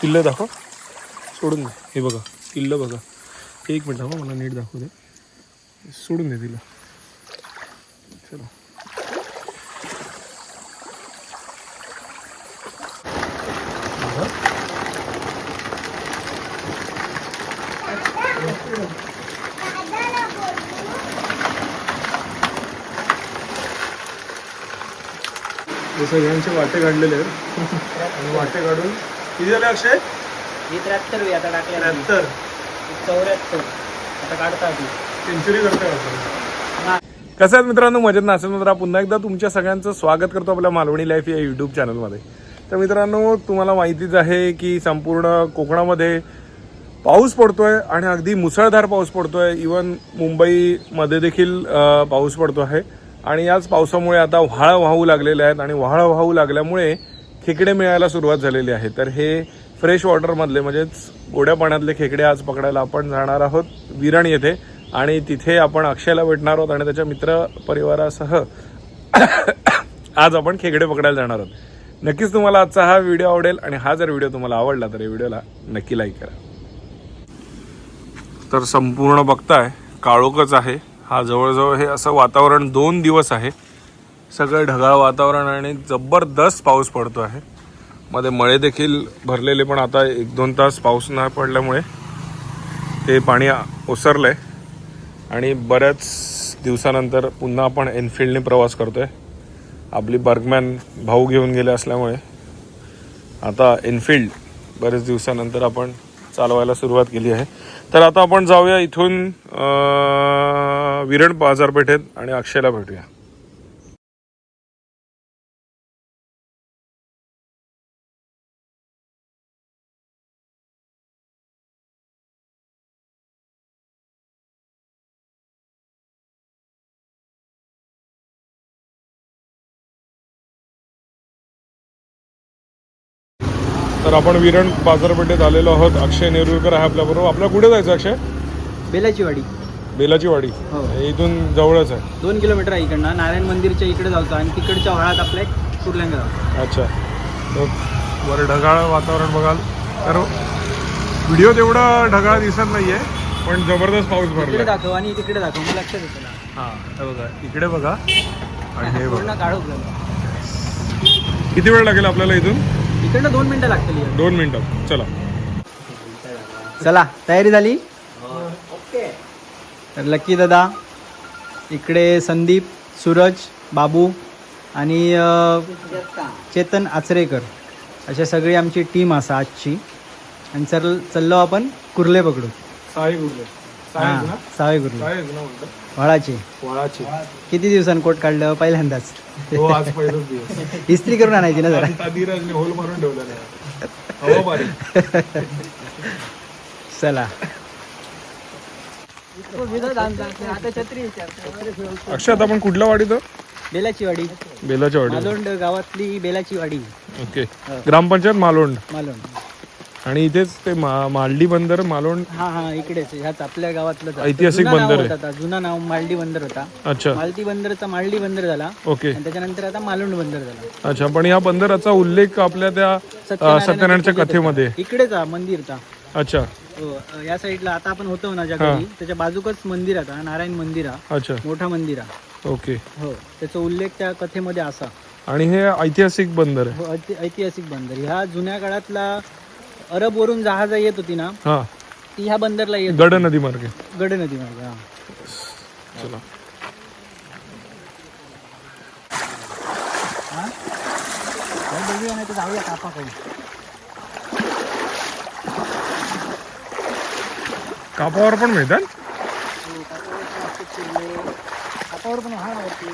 किल्लं दाखव. सोडून दे. हे बघा किल्ल बघा. एक मिनिट दाखव मला नीट दाखवू दे. सोडून दे तिला चला बघा. हे सगळ्यांचे वाटे काढलेले आहेत. आणि वाटे काढून किती झाले अक्षय? ही त्र्याहत्तर वी आता टाकल्या त्र्याहत्तर. चौऱ्याहत्तर. आता काढता ती सेंचुरी करतोय आपण. कसं आहेत मित्रांनो? मजेत नसेल मित्रा पुन्हा एकदा तुमच्या सगळ्यांचं स्वागत करतो आपल्या मालवणी लाईफ या यूट्यूब चॅनलमध्ये तर मित्रांनो तुम्हाला माहितीच आहे की संपूर्ण कोकणामध्ये पाऊस पडतोय आणि अगदी मुसळधार पाऊस पडतोय. इवन मुंबईमध्ये देखील पाऊस पडतो आहे. आणि याच पावसामुळे आता व्हाळ वाहू लागलेले आहेत आणि व्हाळ वाहू लागल्यामुळे खेकडे मिळायला सुरुवात झालेली आहे. तर हे फ्रेश वॉटरमधले म्हणजेच गोड्या पाण्यातले खेकडे आज पकडायला आपण जाणार आहोत विरण येथे. आणि तिथे आपण अक्षयला भेटणार आहोत आणि त्याच्या मित्र परिवारासह आज आपण खेकडे पकडायला जाणार आहोत. नक्कीच तुम्हाला आजचा हा व्हिडिओ आवडेल आणि हा जर व्हिडिओ तुम्हाला आवडला तर या व्हिडिओला नक्की लाईक करा. तर संपूर्ण बघताय काळोखच आहे. हा जवळजवळ हे असं वातावरण दोन दिवस आहे. सगळं ढगाळ वातावरण आणि जबरदस्त पाऊस पडतो आहे. मध्ये मळे देखील भरलेले पण आता एक दोन तास पाऊस नाही पडल्यामुळे ते पाणी ओसरलं आहे आणि बऱ्याच दिवसानंतर पुन्हा आपण एनफिल्डने प्रवास करतो आहे आपली बर्गमॅन भाऊ घेऊन गेले असल्यामुळे. आता एनफिल्ड बरेच दिवसानंतर आपण चालवायला सुरुवात केली आहे. तर आता आपण जाऊया इथून विरण बाजारपेठेत आणि अक्षयला भेटूया. तर आपण विरण बाजारपेठेत आलेलो आहोत. अक्षय नेरुरकर आहे आपल्याबरोबर. आपल्याला कुठे जायचं अक्षय? बेलाची वाडी बेलाची वाडी हो. इथून जवळच आहे. दोन किलोमीटर आहे इकडनं. नारायण मंदिरच्या इकडे जायचं आणि तिकडच्या व्हाळात आपल्या एक अच्छा. तर वर ढगाळ वातावरण बघाल. तर व्हिडिओ तेवढा ढगाळ दिसत नाहीये पण जबरदस्त पाऊस इकडे भरला दाखव आणि तिकडे दाखव. मला लक्षात येतं ना. हा हे बघा. इकडे बघा. आणि हे पूर्ण बघा. काढू किती वेळ लागेल आपल्याला इथून? इकडनं दोन मिनिटं लागतील यायला. दोन मिनिटं. चला. चला तयारी झाली? ओके. तर लकी दादा इकडे संदीप सूरज बाबू आणि अ, चेतन आचरेकर. अशा सगळी आमची टीम असा आजची. आणि चल चाललो आपण कुर्ले पकडू साई गुरले हां सावे कुर्ले साई म्हणतात. व्हाळाची वळाची. किती दिवसांनी कोट काढलं पहिल्यांदाच? हो आज पहिलाच दिवस. इस्त्री करून आणायची ना जरा. धीरजने होल मारून चला. अक्षय आता आपण कुठल्या वाडीत आहोत? बेलाची वाडी बेलाच्या वाडी मालोंड गावातली बेलाची वाडी ओके ग्रामपंचायत मालोंड. मालोंड. आणि इथेच ते मा- मालडी बंदर मालोंड हा हा इकडेच ह्याच आपल्या गावातलं ऐतिहासिक बंदर आहे. होता जुना नाव मालडी बंदर होता. अच्छा. मालती बंदरचा मालडी बंदर झाला. ओके. त्याच्यानंतर आता मालवण बंदर झाला. अच्छा पण या बंदराचा उल्लेख आपल्या त्या अ, सत्यनारायणच्या कथेमध्ये. इकडेच हा मंदिरचा. अच्छा. हो अ, या साईडला आता आपण होतो ना ज्या घरी त्याच्या बाजूकच मंदिर आता नारायण मंदिर हा. अच्छा. मोठा मंदिर हा. ओके. हो त्याचा उल्लेख त्या कथेमध्ये असा. आणि हे ऐतिहासिक बंदर आहे. हो ऐति- ऐतिहासिक बंदर. ह्या जुन्या काळातला अरब वरून जहाज येत होती ना हा. ती ह्या बंदरला येत गड नदी मार्गे. गड नदी मार्ग हा. चला. बघूया नाही तर जाऊया कापावर पण मिळतात कापावर पण हा वरती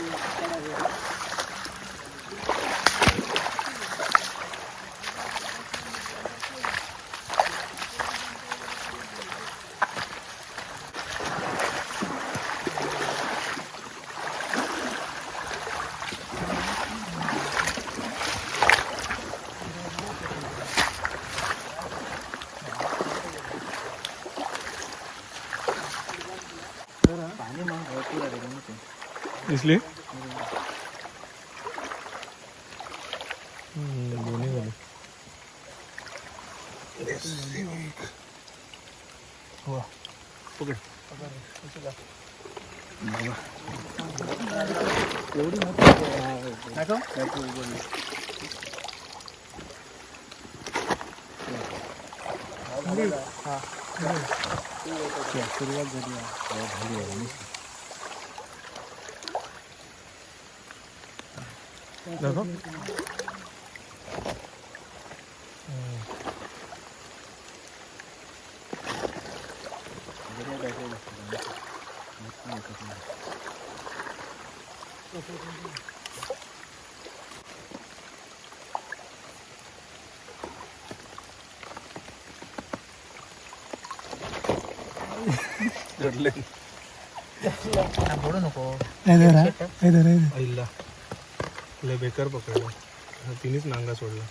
इसलिए पकड सुरुवात झाली झाली आहे दाखव रडले बोलू नको आईला लय बेकार पकडलं. हा तिनेच नांगा सोडला.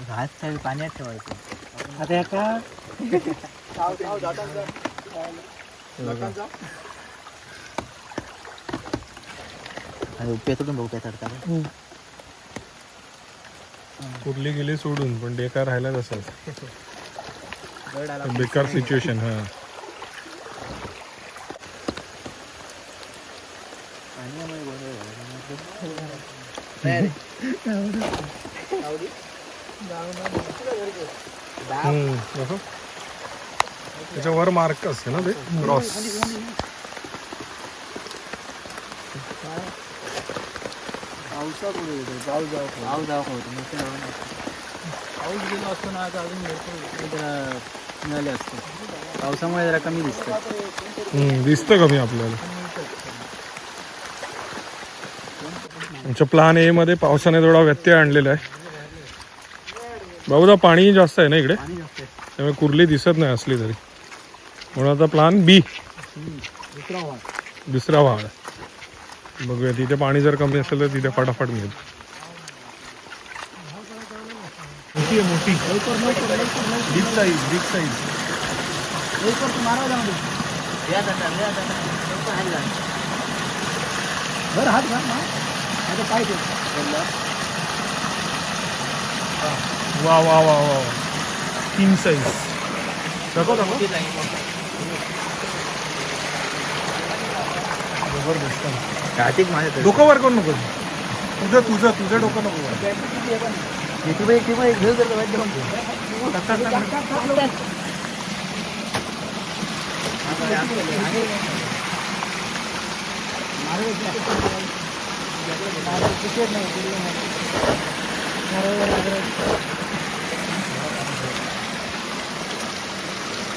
घास काय पाण्यात ठेवायचं. आता एका बघू पेतडता कुठली गेली सोडून पण बेकार राहिला तसाच बेकार सिच्युएशन हा हम्म, दाखव. त्याच्यावर मार्क असते ना ते क्रॉस जाऊ जाऊ जाऊ जाऊ पाऊस गेलो असतो ना आता अजून मिळाले असते पावसामुळे जरा कमी दिसतं दिसतं कमी आपल्याला. आमच्या प्लान ए मध्ये पावसाने थोडा व्यत्यय आणलेला आहे. बाबूदा पाणी जास्त आहे ना इकडे? पाणी जास्त आहे. त्यामुळे कुर्ली दिसत नाही असली तरी. म्हणून आता प्लान बी दुसरा वाळ. बघूया तिथे पाणी जर कमी असेल तर तिथे फटाफट मिळेल. मोठी आहे मोठी. बिग साईज बिग साईज बरं हात घाल ना आता ठेव. वा वा वा वा किंग साईज दाखव दाखव. जबरदस्त. कार्तिक माझ्या डोकं वर करू नको. तुझं तुझं तुझं डोकं नको. वर.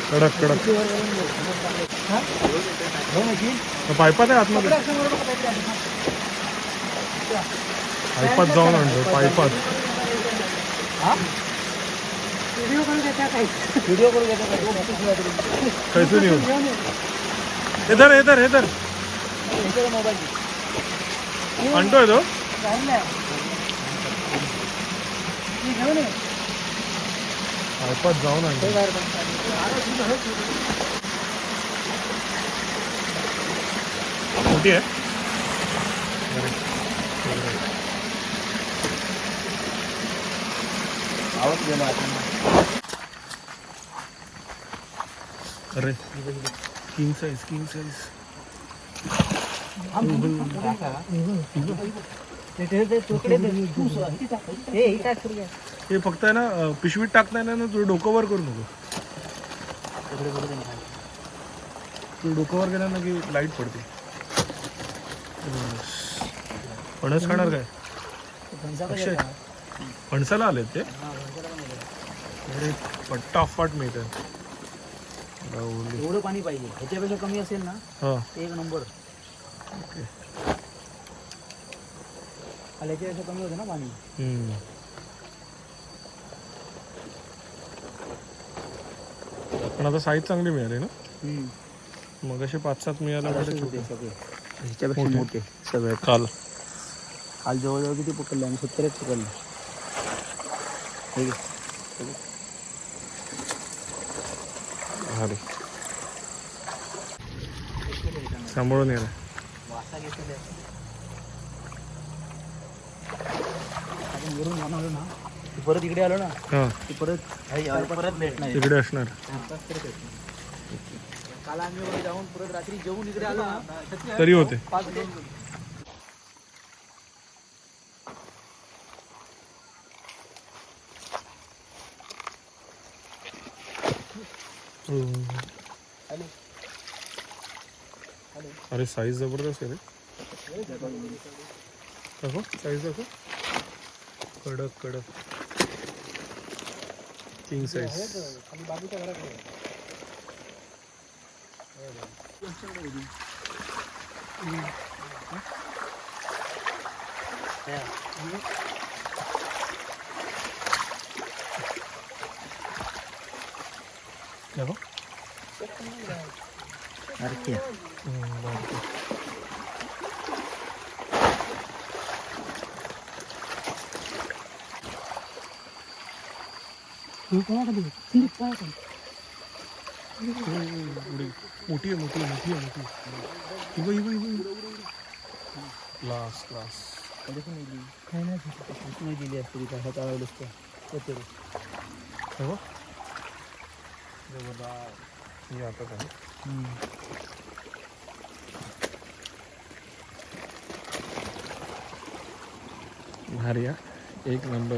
कडक कडक. पायपात आहे आतमध्ये. पायपात जाऊन आणतो पायपात व्हिडिओ करून घेता कैसून येऊन इधर येतर इधर मोबाईल आणतोय तो. पायपात जाऊन आणतो मोठी आहे. आवाज गेला अरे किंग साईज किंग साईज हे फक्त आहे ना पिशवीत टाकता येणार ना तुझं डोकं वर करू नको. तू डोकं वर गेला ना की लाइट पडते. फणस खाणार काय? अक्षय फणसाला आलेत ते? अरे राहुल. एवढं पाणी पाहिजे. ह्याच्यापेक्षा कमी असेल ना हा. एक नंबर. ह्याच्यापेक्षा कमी होतं ना पाणी? हम्म. पण आता साईज चांगली मिळाली ना? मग असे पाच सात मिळाला छोटे. ह्याच्यापेक्षा मोठे. सगळे. काल काल जवळजवळ किती पकडले? आम्ही सत्तरच पकडले. ठीक आहे. अरे. सांभाळून ये रे. वासा वरून बनवलं ना की परत इकडे आलो ना हा. की परत परत भेट नाही तिकडे असणार. भेटणार. काल आम्ही वर जाऊन परत रात्री जेवून इकडे आलो ना तरी होते. पाच दोन. अरे साईज जबरदस्त आहे रे. दाखव साईज दाखव. कडक कडक किंग साईज दाखव अरे हम्म, मोठी आहे मोठी मोठी आहे मोठी इव, इव, इव, क्लास क्लास क्लास दिली असते काय चालवलं असतं दाखव. जबरदस्त आता काय भारी एक नंबर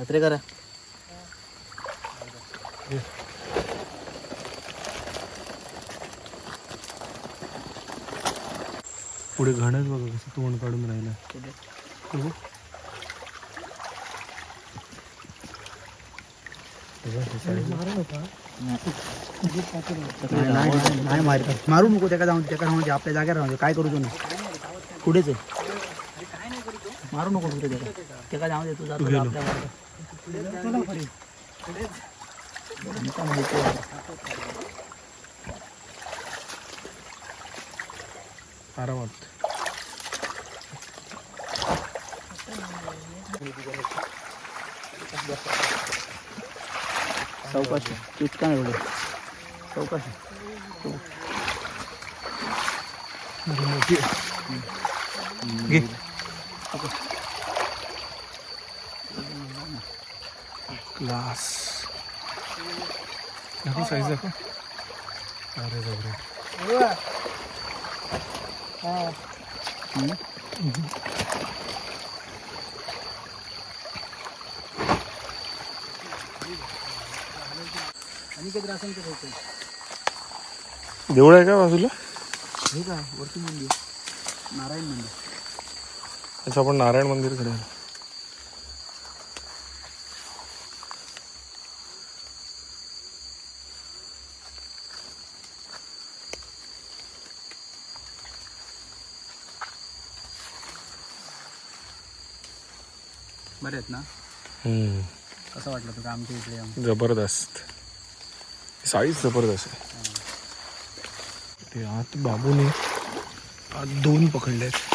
तरी अत्रे करा. पुढे घाणच बघा कसं तोंड काढून राहिलं. बघू. नाही मारू नको त्याका जाऊन त्याका आपल्या जागेवर राहून. काय करू तू ना? पुढेच आहे. मारू नको कुठे त्याला. त्याका जाऊन दे तू जातो. आपल्या. आरामात. चौकाशी. इतका नाही एवढं. चौकाशी. घे. क्लास दाखव साईज दाखव. अरे जबरे देऊळ आहे का बाजूला? हे काय वरती मंदिर. नारायण मंदिर. अच्छा आपण नारायण मंदिरकडे. बरे आहेत ना? कसं वाटलं तुला आमच्या इकडे? जबरदस्त. साईज जबरदस्त आहे. ते आत बाबूने आत दोन पकडले आहेत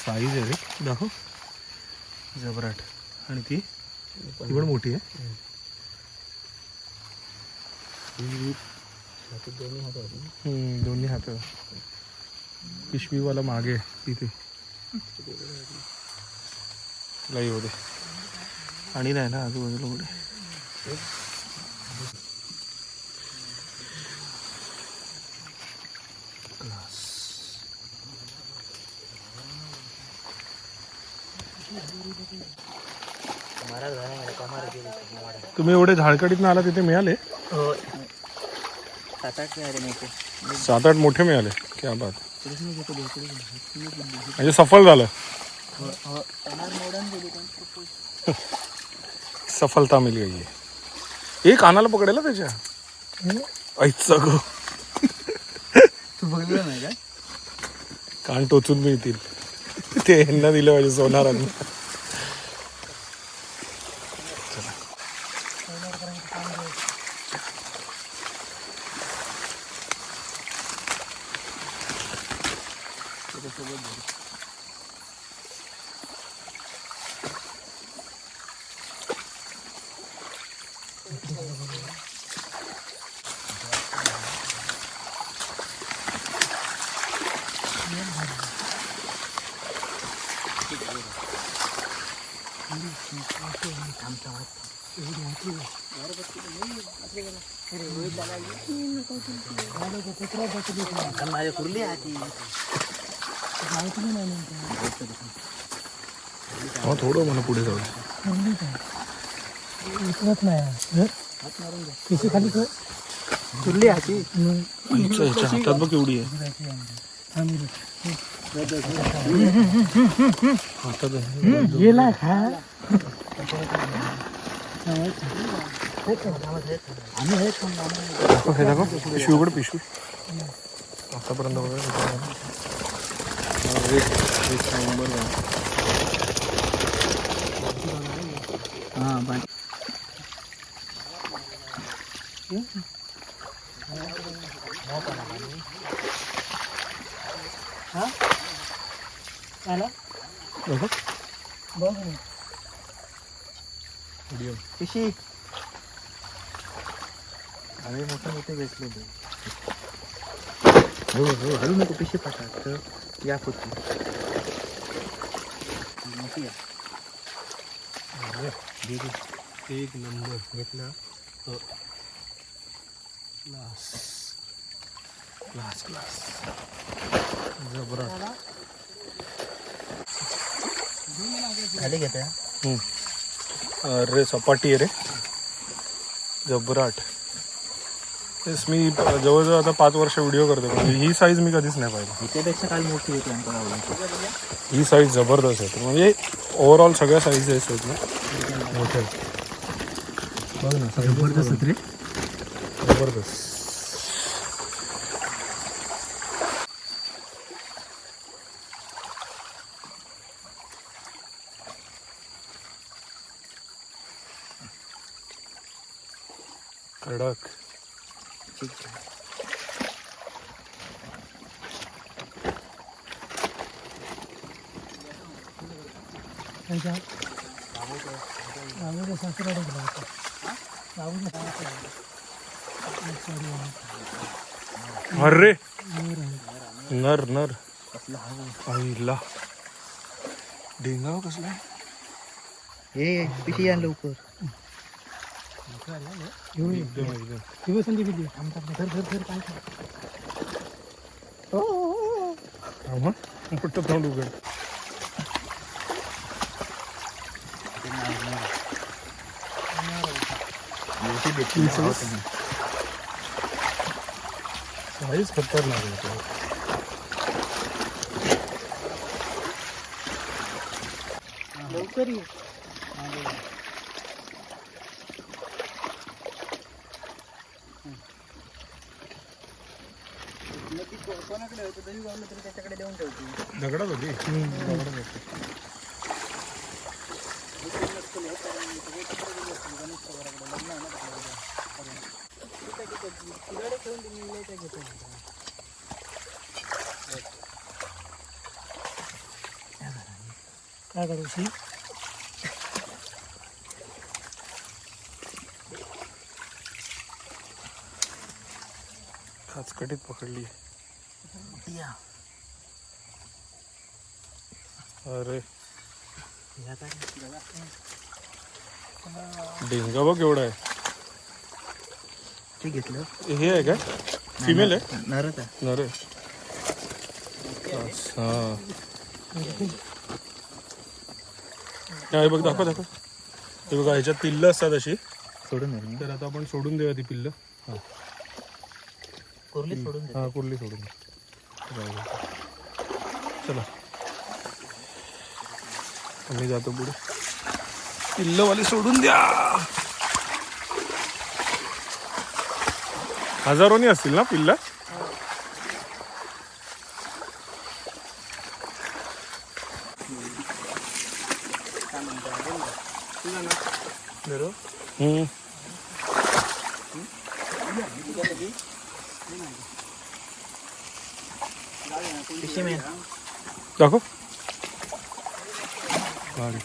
साईज आहे रे. दाखव. जबराट. आणि ती ती पण मोठी आहे. दोन्ही हात दोन्ही हात पिशवीवाला मागे तिथे लई होते आणि नाही ना आजूबाजूला कुठे महाराज झाला मला कमार गेली महाराज तुम्ही एवढे झाडकडीत आला तिथे मिळाले? हो. सात आठ मिळाले. नाही ते सात आठ मोठे मिळाले क्या बात म्हणजे सफल झालं. गेली पण. सफलता मिल गई है एक कानाला पकडेल हा त्याच्या? ऐचा गो तू बघलं नाही काय? कान टोचून मिळतील. ते यांना दिलं पाहिजे सोनारांना. हा थोडं म्हणा पुढे जाऊ कुर्ली हाती हातात बघ एवढी आहे. हातात गेला खा हे दाखव. पिशवी उघड पिशवी. आतापर्यंत बघा. हा बाय. पिशी अरे मोठे मोठे भेटले हो हो हळू नको पिशी पाठा. तर या आहे. एक नंबर घेतला क्लास क्लास क्लास जबरा खाली घेते अरे सपाटी आहे रे. जबराट तेच मी जवळजवळ आता पाच वर्ष व्हिडिओ करतो पण ही साईज मी कधीच नाही पाहिली. त्यापेक्षा काल मोठी होती आमच्या गावाला. ही साईज जबरदस्त आहे. म्हणजे ओव्हरऑल सगळ्या साईजेस आहेत ना मोठ्या. बघ ना size जबरदस्त रे. जबरदस्त. कडक. अरे नर नर आईला डेंगाव कसला आहे? हे पिशी या लवकर एकदम एकदम थांब हं. मोठं तोंड उघड? साईज खतरनाक आहे तो. लवकर ये. तरी गावलं तरी त्याच्याकडे देऊन ठेवतो. दगडात होती. दगडात होती. काय करूशी खाचकटीत पकडली. अरे। डेंगा बघ एवढा आहे. ते घेतलं? हे आहे काय फिमेल आहे? नरच आहे. नर अच्छा. हा, बघ दाखव दाखव. हे बघा ह्याच्यात पिल्लं असतात अशी. सोडून दे तर आता आपण सोडून देऊया ती पिल्लं. हा. कुर्ली सोडून दे. हा कुर्ली सोडून दे. जाऊ चला. आम्ही जातो पुढे. पिल्लवाली सोडून द्या. हजारोनी असतील ना पिल्ला हम्म. दाखव भारी.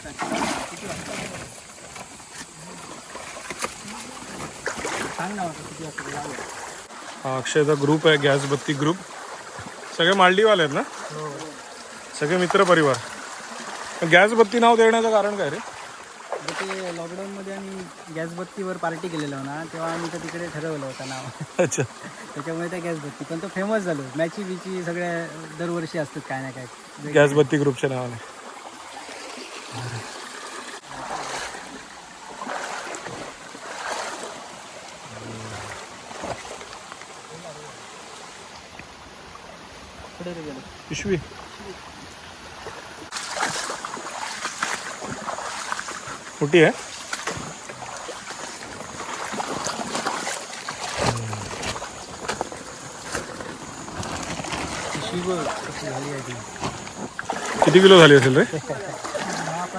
हा अक्षयचा ग्रुप आहे गॅस बत्ती ग्रुप सगळे मालडीवाले आहेत ना? सगळे मित्र परिवार गॅस बत्ती नाव देण्याचं कारण काय रे? ते लॉकडाऊनमध्ये आम्ही गॅस बत्तीवर पार्टी केलेलो ना तेव्हा आम्ही तर तिकडे ठरवलं होतं नाव. अच्छा. त्याच्यामुळे त्या गॅस बत्ती. पण तो फेमस झालो मॅची बिची सगळ्या दरवर्षी असतात काय ना काय. गॅस बत्ती ग्रुपच्या नावाने. पिशवी. मोठी आहे? किती किलो झाली असेल रे?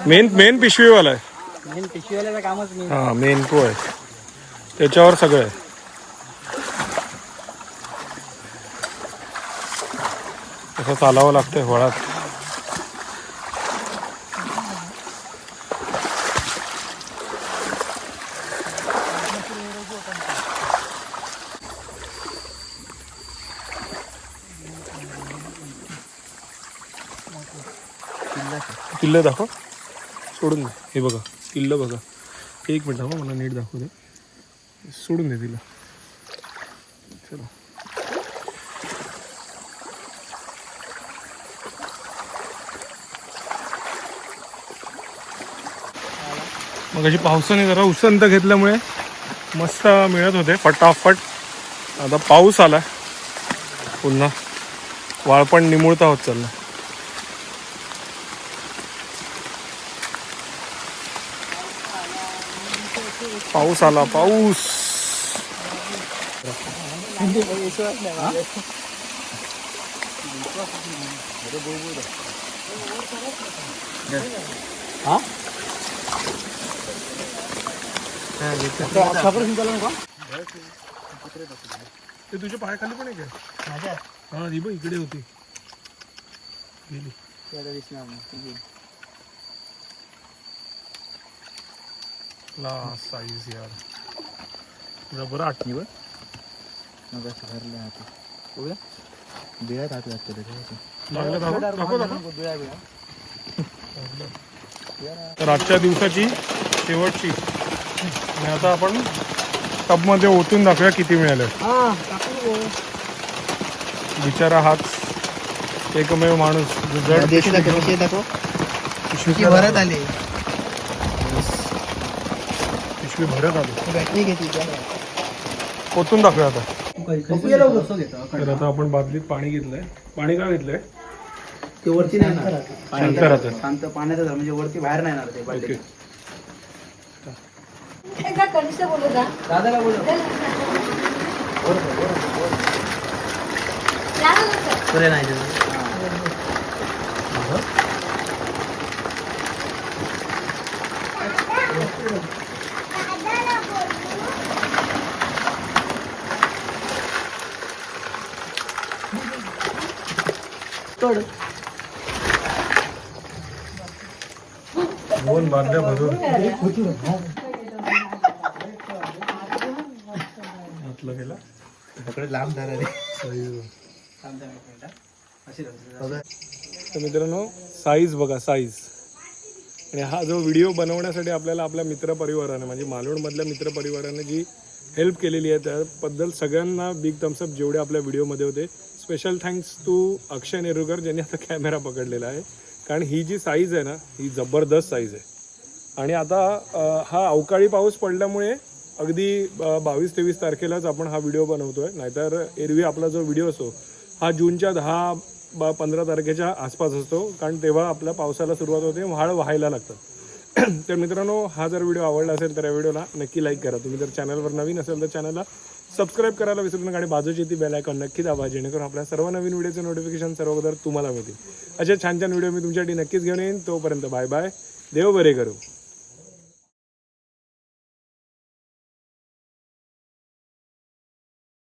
मेन मेन पिशवीवाला आहे. मेन पिशवीवाल्याचं कामच मी हा मेन तो आहे. त्याच्यावर सगळं आहे. असं चालावं लागतंय वळात. किल्लं दाखव. सोडून दे. हे बघा किल्लं बघा. एक मिनिट दाखव मला नीट दाखवू दे. सोडून दे तिला. चला. मग अशी पावसाने जरा उसंत घेतल्यामुळे मस्त मिळत होते फटाफट. आता पाऊस आला पुन्हा वाळपण निमुळता होत चाललं पाऊस आला पाऊस. हा ऑपरेशन चालू नका ते तुझ्या पायाखाली पण आहे. का माझ्या? हा ती इकडे होती. गेली. त्याला दिसणार नाही ला साईज यार. जबर आठणी बघ. मग असं भरले हात उद्या बिळात हात लागतो तर आजच्या दिवसाची शेवटची. आणि आता आपण टबमध्ये ओतून दाखवूया किती मिळाले. हा टाकू बिचारा हाच एकमेव माणूस. जो जड पिशवी भरत आले. पिशवी भरत आली. ओतून दाखवूया आता. ते तर आता आपण बादलीत पाणी घेतलंय. पाणी का घेतलंय? वरती नाही. शांत पाण्यात म्हणजे वरती बाहेर नाही येणार ते ओके बाटलीत. एकदा कनिष्ठ बोलू का दादाला बोलव. पुढे नाही देणार. तोड दोन बादल्या भरून घातलं गेला लांब धरा रे. तर मित्रांनो साईज बघा साईज आणि हा जो व्हिडिओ बनवण्यासाठी आपल्याला आपल्या मित्रपरिवाराने म्हणजे मालवणमधल्या मित्रपरिवाराने जी हेल्प केलेली आहे त्याबद्दल सगळ्यांना बिग थम्सअप जेवढे आपल्या व्हिडिओमध्ये होते. Special thanks to Akshay Nerurkar ज्यांनी आता कॅमेरा पकडलेला आहे. कारण ही जी साईज आहे ना ही जबरदस्त साईज आहे. आणि आता हा अवकाळी पाऊस पडल्यामुळे अगदी बावीस तेवीस तारखेलाच आपण हा व्हिडिओ बनवतोय. नाहीतर एरवी आपला जो व्हिडिओ असतो हा जूनच्या दहा बा पंधरा तारखेच्या आसपास असतो. कारण तेव्हा आपल्या पावसाला सुरुवात होते व्हाळ व्हायला लागतं तर मित्रांनो हा जर व्हिडिओ आवडला असेल तर या व्हिडिओला नक्की लाईक करा. तुम्ही जर चॅनलवर नवीन असेल तर चॅनलला सबस्क्राईब करायला विसरू नका आणि बाजूची ती बेल आयकॉन नक्की दाबा जेणेकरून आपल्या सर्व नवीन व्हिडिओचे नोटिफिकेशन सर्व अगोदर तुम्हाला मिळतील. अशा छान छान व्हिडिओ मी तुमच्यासाठी नक्कीच घेऊन येईन. तोपर्यंत बाय बाय. देव बरे करू.